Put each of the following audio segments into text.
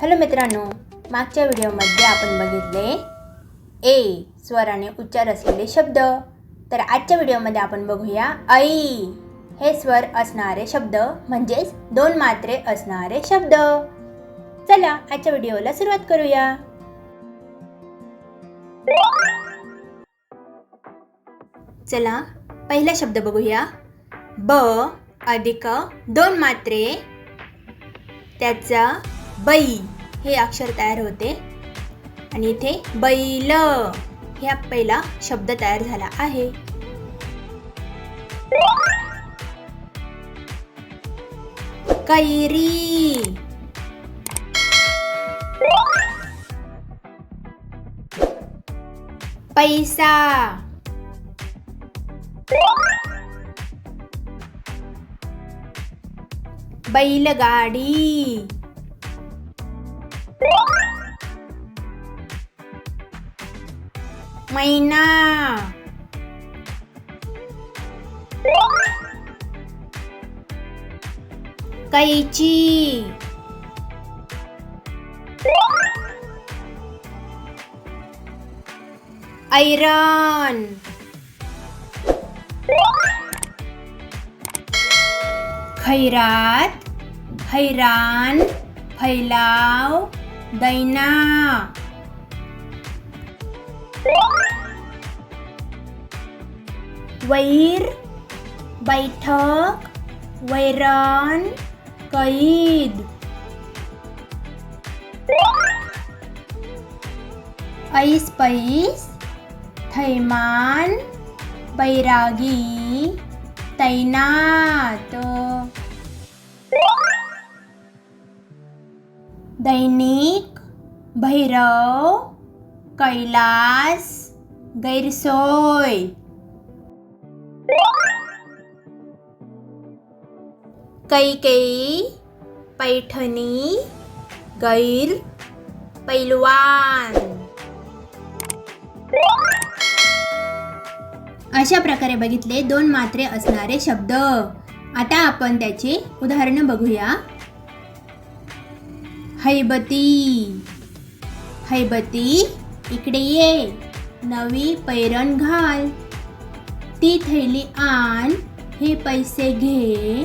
Hello मित्रांनो मागच्या व्हिडिओमध्ये आपण बघितले ए स्वराने उच्चार असलेले शब्द. तर आजच्या व्हिडिओमध्ये आपण बघूया ऐ. हे स्वर असणारे शब्द म्हणजेच दोन मात्रे असणारे शब्द. चला आजच्या व्हिडिओला सुरुवात करूया. चला पहिला शब्द बघूया. ब अधिक दोन मात्रे त्याचा बै हे अक्षर तयार होते. आणि इथे बैल ह्या पहिला शब्द तयार झाला आहे. कैरी. पैसा. बैलगाडी. ไม่น่า ไก่จีไอรอนไครัตไพรานไพลาว ไดนา वैर बैठक वैरण कैद. ऐस पैस थैमान बैरागी तैनात. दैनिक भैरव कैलास गैरसोय। कैकेयी पैठणी गैर पैलवान। अशा प्रकारे बघितले दोन मात्रे असणारे शब्द. आता आपण त्याची उदाहरणं बघूया. हैबती हैबती इकडे ये. नवी पैरण घाल. ती थैली आण. हे पैसे घे.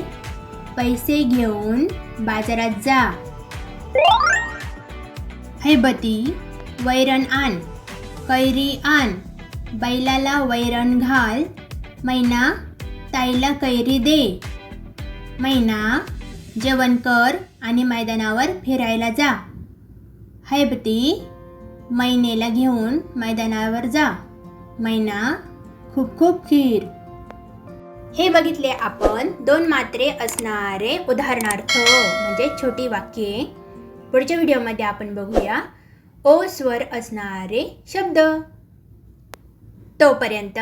पैसे घेऊन बाजारात जा. हैबती वैरण आण. कैरी आण. बैलाला वैरण घाल. मैना ताईला कैरी दे. मैना जेवण कर आणि मैदानावर फिरायला जा. हैबती मैनेला घेऊन मैदानावर जा. मैना खूप खूप खीर. हे बघितले आपण दोन मात्रे असणारे उदाहरणार्थ म्हणजे छोटी वाक्ये. पुढच्या व्हिडिओमध्ये आपण बघूया. ओ स्वर असणारे शब्द. तोपर्यंत